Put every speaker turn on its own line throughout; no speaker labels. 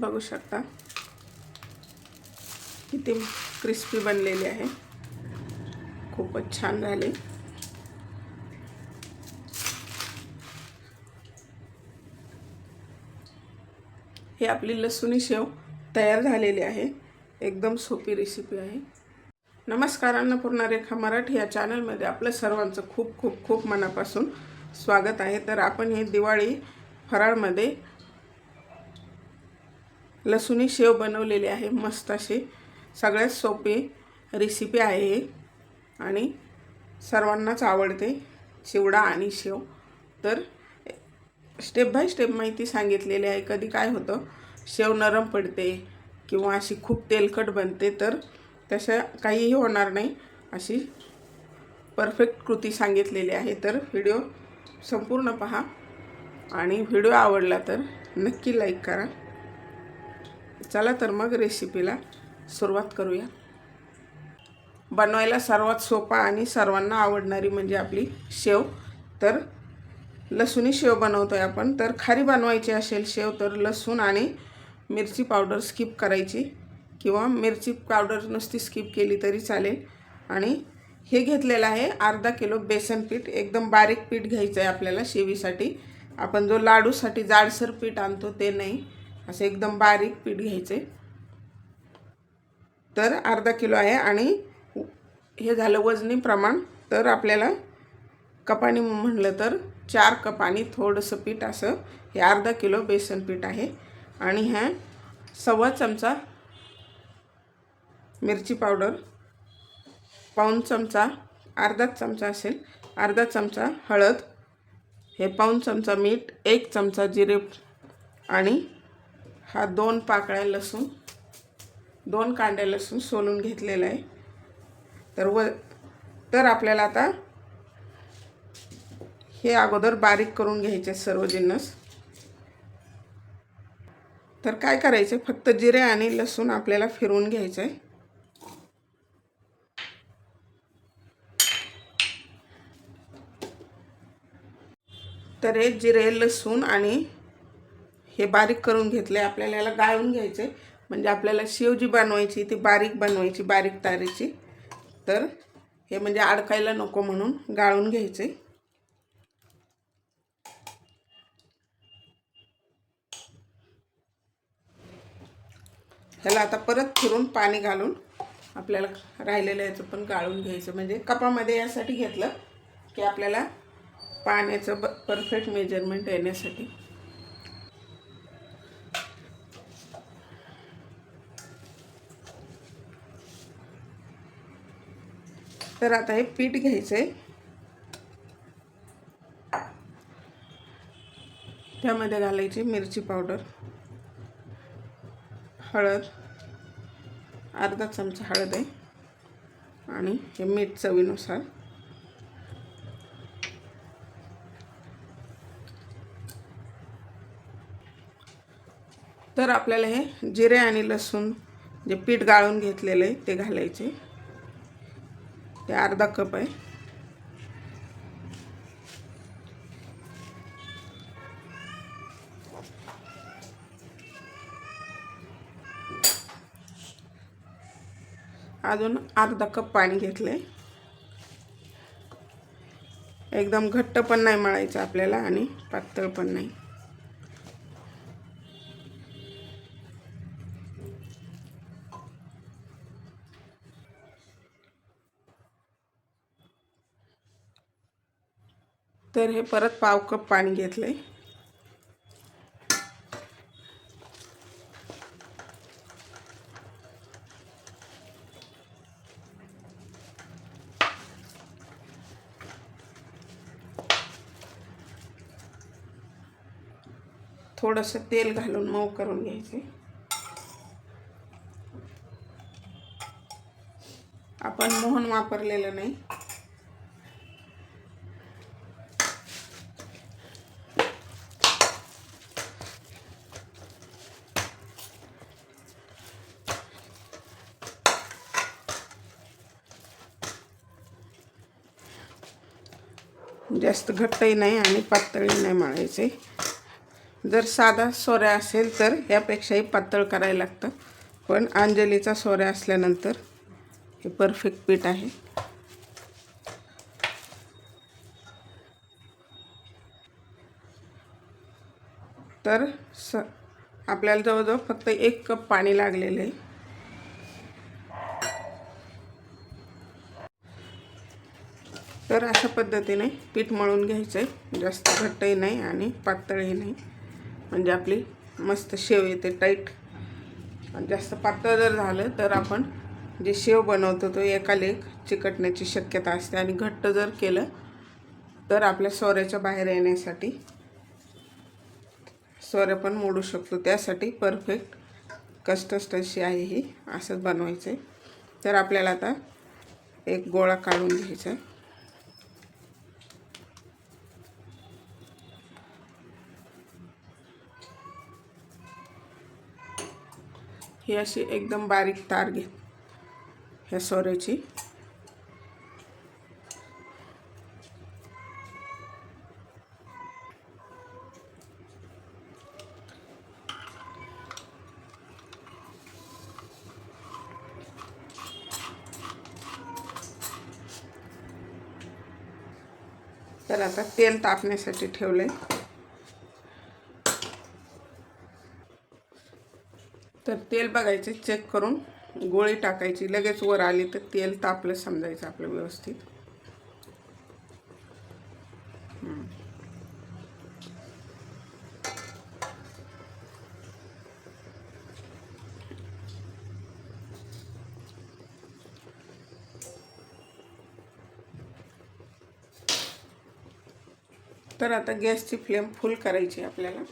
बघू शकता. किती क्रिस्पी बनलेली आहे. खूपच छान झाली. ही आपली लसूणी शेव तयार झालेली आहे. एकदम सोपी रेसिपी आहे. नमस्कार अन्नपूर्णा रेखा मराठी. या चॅनलमध्ये आपलं सर्वांचं खूप खूप खूप मनापासून स्वागत आहे. तर आपण हे दिवाळी फराळमध्ये लसूणी शेव बनवलेले आहे मस्त असे. सगळ्यात सोपी रेसिपी आहे आणि सर्वांनाच आवडते चिवडा आणि शेव. तर स्टेप बाय स्टेप माहिती सांगितलेली आहे. कधी काय होतं शेव नरम पडते किंवा अशी खूप तेलकट बनते तर तशा काहीही होणार नाही अशी परफेक्ट कृती सांगितलेली आहे. तर व्हिडिओ संपूर्ण पहा. आणि व्हिडिओ आवडला तर नक्की लाईक करा. चला तर मग रेसिपीला सुरुवात करूया. बनवायला सर्वात सोपा आणि सर्वांना आवडणारी म्हणजे आपली शेव. तर लसूणी शेव बनवतो आहे आपण. तर खारी बनवायची असेल शेव तर लसूण आणि मिरची पावडर स्किप करायची. किंवा मिरची पावडर नुसती स्किप केली तरी चालेल. आणि हे घेतलेलं आहे अर्धा किलो बेसन पीठ. एकदम बारीक पीठ घ्यायचं आहे आपल्याला शेवीसाठी. आपण जो लाडूसाठी जाडसर पीठ आणतो ते नाही. असं एकदम बारीक पीठ घ्यायचे. तर अर्धा किलो आहे आणि हे झालं वजनी प्रमाण. तर आपल्याला कपानी म्हणलं तर चार कप आणि थोडंसं पीठ असं हे अर्धा किलो बेसन पीठ आहे. आणि ह्या सव्वा चमचा मिरची पावडर पाऊण चमचा अर्धाच चमचा असेल अर्धा चमचा हळद हे पाऊण चमचा मीठ एक चमचा जिरे आणि हा दोन पाकळ्या लसूण दोन कांड्या लसूण सोलून घेतलेला आहे. तर व तर आपल्याला आता हे अगोदर बारीक करून घ्यायचे सर्व जिन्नस तर काय करायचे? फक्त जिरे आणि लसूण आपल्याला फिरवून घ्यायचं आहे. तर हे जिरे लसूण आणि हे बारीक करून घेतलं आहे आपल्याला याला गाळून घ्यायचे. म्हणजे आपल्याला शेव जी बनवायची ती बारीक बनवायची बारीक तारीची. तर हे म्हणजे अडकायला नको म्हणून गाळून घ्यायचे. ह्याला आता परत फिरून पाणी घालून आपल्याला राहिलेलं याचं पण गाळून घ्यायचं. म्हणजे कपामध्ये यासाठी घेतलं की आपल्याला पाण्याचं ब परफेक्ट मेजरमेंट येण्यासाठी. तर आता हे पीठ घ्यायचं आहे त्यामध्ये घालायची मिरची पावडर हळद अर्धा चमचा हळद आहे आणि हे मीठ चवीनुसार. तर आपल्याला हे जिरे आणि लसूण जे पीठ गाळून घेतलेलं आहे ते घालायचे. ते अर्धा कप आहे. अजून अर्धा कप पाणी घेतलंय. एकदम घट्ट पण नाही मळायचं आपल्याला आणि पातळ पण नाही. तर हे परत पाव कप पाणी आहे थोडंसं तेल घालून मऊ करून घ्यायचे आपण मोहन वापरलेलं नाही. जास्त घट्टही नाही आणि पातळही नाही मळायचे. जर साधा सोऱ्या असेल तर यापेक्षाही पातळ करायला लागतं. पण अंजलीचा सोऱ्या असल्यानंतर हे परफेक्ट पीठ आहे. तर स आपल्याला जवळजवळ फक्त एक कप पाणी लागलेलं आहे. तर अशा पद्धतीने पीठ मळून घ्यायचं आहे जास्त घट्टही नाही आणि पातळही नाही. म्हणजे आपली मस्त शेव येते टाईट. आणि जास्त पातळ जर झालं तर आपण जे शेव बनवतो तो एका लेख चिकटण्याची शक्यता असते. आणि घट्ट जर केलं तर आपल्या सोऱ्याच्या बाहेर येण्यासाठी सोऱ्या पण मोडू शकतो. त्यासाठी परफेक्ट कस्टस्ट अशी आहे ही. असंच बनवायचं आहे तर आपल्याला आता एक गोळा काढून घ्यायचा ही अशी एकदम बारीक तार घे. ह्या सोऱ्याची. तर आता तेल तापण्यासाठी ठेवले तर तेल बघायचे चेक करून गोळी टाकायची. लगेच वर आली तर तेल तापलं समजायचं आपलं व्यवस्थित. तर आता गॅसची फ्लेम फुल करायची आपल्याला.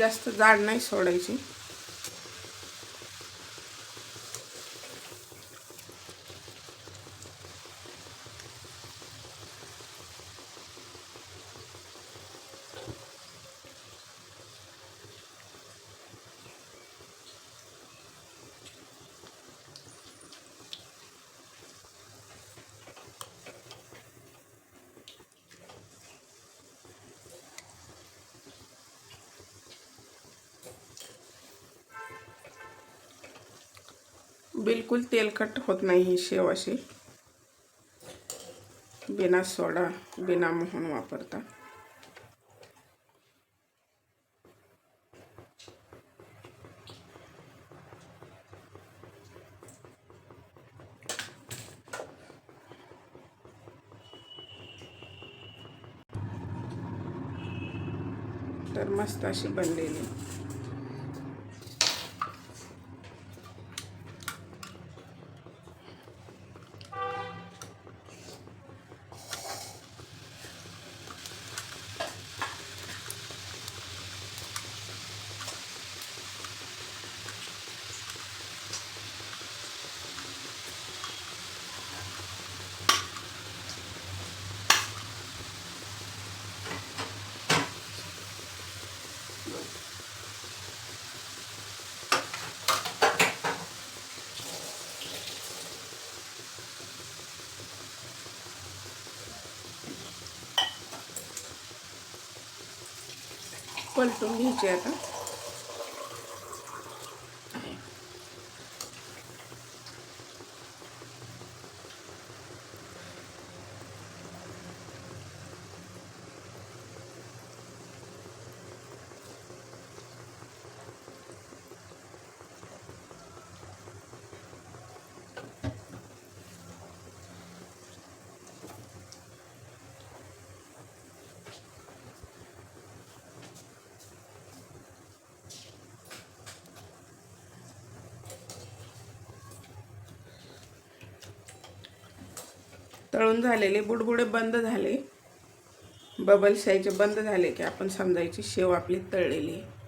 जास्त जाड नाही सोडायची. बिलकुल तेलकट होत नाही ही शेव अशी बिना सोडा बिना मोहन वापरता. तर मस्त अशी बनलेली. पलटून घ्यायची आता. तळून झालेले बुडबुडे बंद झाले. बबल्स यायचे बंद झाले की आपण समजायची शेव आपली तळलेली. आहे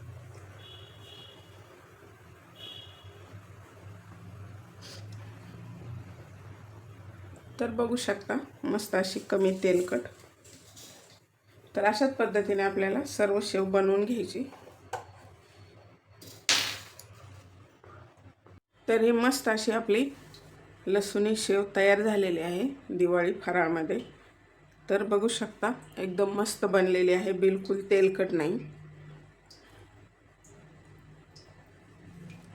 तर बघू शकता मस्त अशी कमी तेलकट. तर अशाच पद्धतीने आपल्याला सर्व शेव बनवून घ्यायची. तर ही मस्त अशी आपली लसुणी शेव तयार झालेले आहे दिवाळी फराळमध्ये. तर बघू शकता एकदम मस्त बनलेली आहे. बिलकुल तेलकट नाही.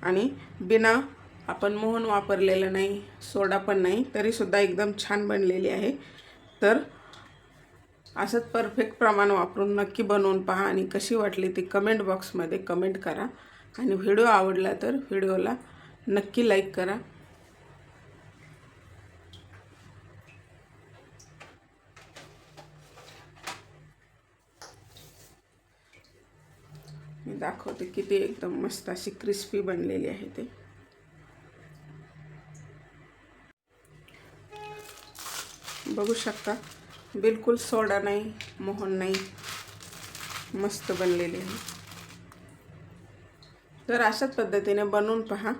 आणि बिना आपण मोहन वापरलेलं नाही सोडा पण नाही तरीसुद्धा एकदम छान बनलेली आहे. तर असंच परफेक्ट प्रमाण वापरून नक्की बनवून पहा आणि कशी वाटली ती कमेंट बॉक्समध्ये कमेंट करा. आणि व्हिडिओ आवडला तर व्हिडिओला नक्की लाईक करा. दाखवते किती एकदम मस्त अशी क्रिस्पी बनलेली आहे ते. बघू शकता बिलकुल सोडा नाही मोहन नाही मस्त बनलेली आहे. तर अशाच पद्धतीने बनवून पहा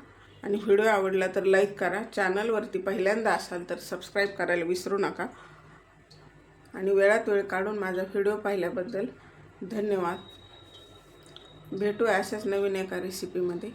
आणि व्हिडिओ आवडला तर लाईक करा. चॅनलवरती पहिल्यांदा असाल तर सबस्क्राईब करायला विसरू नका. आणि वेळात वेळ काढून माझा व्हिडिओ पाहिल्याबद्दल धन्यवाद. भेटू अशाच नवीन एका रेसिपीमध्ये